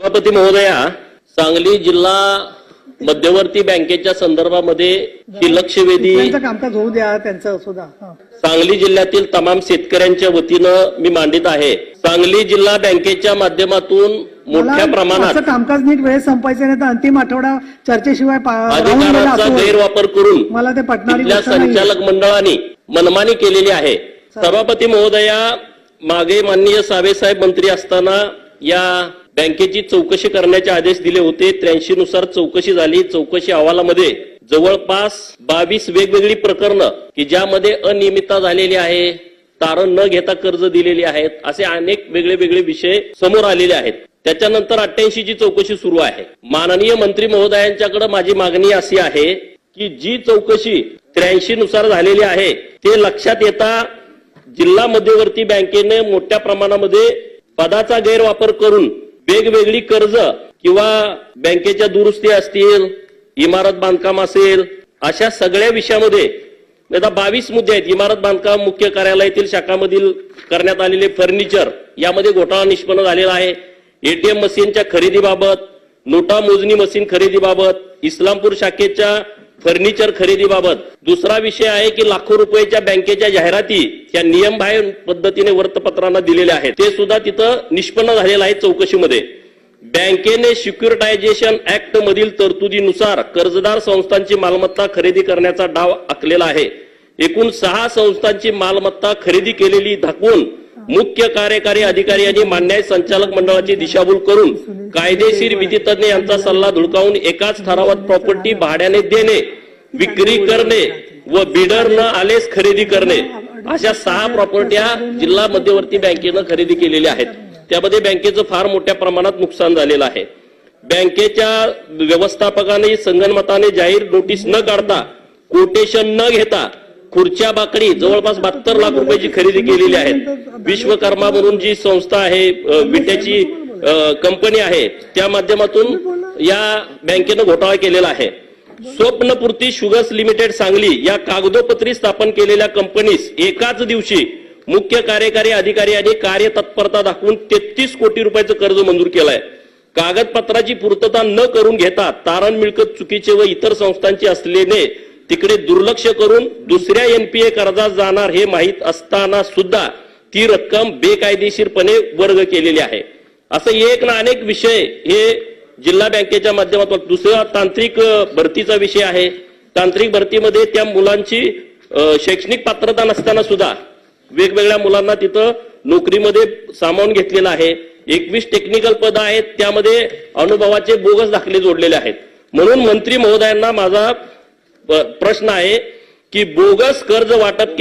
सभापती महोदया सांगली जिल्हा मध्यवर्ती बँकेच्या संदर्भामध्ये ही लक्षवेधी कामकाज होऊ द्या त्यांचं सुद्धा. सांगली जिल्ह्यातील तमाम शेतकऱ्यांच्या वतीनं मी मांडित आहे. सांगली जिल्हा बँकेच्या माध्यमातून मोठ्या प्रमाणात कामकाज नीट वेळेत संपायचं नाही तर अंतिम आठवडा चर्चेशिवाय अधिकाराचा. गैरवापर करून मला ते नाही संचालक मंडळाने मनमानी केलेली आहे. सभापती महोदया मागे माननीय साहेब मंत्री असताना या बँकेची चौकशी करण्याचे आदेश दिले होते. त्र्याऐंशी नुसार चौकशी झाली. चौकशी अहवालामध्ये जवळपास बावीस वेगवेगळी प्रकरणं की ज्यामध्ये अनियमितता झालेली आहे तारण न घेता कर्ज दिलेली आहेत असे अनेक वेगळे वेगळे विषय समोर आलेले आहेत. त्याच्यानंतर अठ्ठ्याऐंशी ची चौकशी सुरू आहे. माननीय मंत्री महोदयांच्याकडे माझी मागणी अशी आहे की जी चौकशी त्र्याऐंशी नुसार झालेली आहे ते लक्षात येता जिल्हा मध्यवर्ती बँकेने मोठ्या प्रमाणामध्ये पदाचा गैरवापर करून वेगवेगळी कर्ज किंवा बँकेच्या दुरुस्ती असतील इमारत बांधकाम असेल अशा सगळ्या विषयामध्ये आता बावीस मुद्दे आहेत. इमारत बांधकाम मुख्य कार्यालयातील शाखामधील करण्यात आलेले फर्निचर यामध्ये घोटाळा निष्पन्न झालेला आहे. एटीएम मशीनच्या खरेदीबाबत नोटा मोजणी मशीन खरेदीबाबत इस्लामपूर शाखेच्या फर्निचर खरेदीबाबत. दुसरा विषय आहे की लाखो रुपयाच्या बँकेच्या जाहिराती या नियमबाह्य पद्धतीने वृत्तपत्रांना दिलेल्या आहेत. ते सुद्धा तिथं निष्पन्न झालेलं आहे चौकशीमध्ये. बँकेने सिक्युरिटायझेशन ऍक्ट मधील तरतुदीनुसार कर्जदार संस्थांची मालमत्ता खरेदी करण्याचा डाव आखलेला आहे. एकूण सहा संस्थांची मालमत्ता खरेदी केलेली धाकून मुख्य कार्यकारी अधिकारी यांनी मान्य संचालक मंडळाची दिशाभूल करून कायदेशीर विधितज्ञ यांचा सल्ला धुडकावून एकाच ठरावात प्रॉपर्टी भाड्याने देणे विक्री करणे व बिडर न आलेच खरेदी करणे अशा सहा प्रॉपर्ट्या जिल्हा मध्यवर्ती बँकेनं खरेदी केलेल्या आहेत. त्यामध्ये बँकेचं फार मोठ्या प्रमाणात नुकसान झालेलं आहे. बँकेच्या व्यवस्थापकाने संगणमताने जाहीर नोटीस न काढता कोटेशन न घेता खुर्च्या बाकडी जवळपास बहात्तर लाख रुपयाची खरेदी केलेली आहे. विश्वकर्मा म्हणून जी संस्था आहे विट्याची कंपनी आहे त्या माध्यमातून या बँकेनं घोटाळा केलेला आहे. स्वप्नपूर्ती शुगर्स लिमिटेड सांगली या कागदोपत्री स्थापन केलेल्या कंपनीस एकाच दिवशी मुख्य कार्यकारी अधिकारी यांनी कार्यतत्परता दाखवून तेहतीस कोटी रुपयाचं कर्ज मंजूर केलंय. कागदपत्राची पूर्तता न करून घेता तारण मिळकत चुकीचे व इतर संस्थांची असल्याने तिकडे दुर्लक्ष करून दुसऱ्या एनपीए कर्जात जाणार हे माहीत असताना सुद्धा ती रक्कम बेकायदेशीरपणे वर्ग केलेली आहे. असं एक ना अनेक विषय हे जिल्हा बँकेच्या माध्यमातून दुसरा तांत्रिक भरतीचा विषय आहे. तांत्रिक भरतीमध्ये त्या मुलांची शैक्षणिक पात्रता नसताना सुद्धा वेगवेगळ्या मुलांना तिथं नोकरीमध्ये सामावून घेतलेलं आहे. एकवीस टेक्निकल पद आहेत त्यामध्ये अनुभवाचे बोगस दाखले जोडलेले आहेत. म्हणून मंत्री महोदयांना माझा प्रश्न आहे की बोगस कर्ज वाटप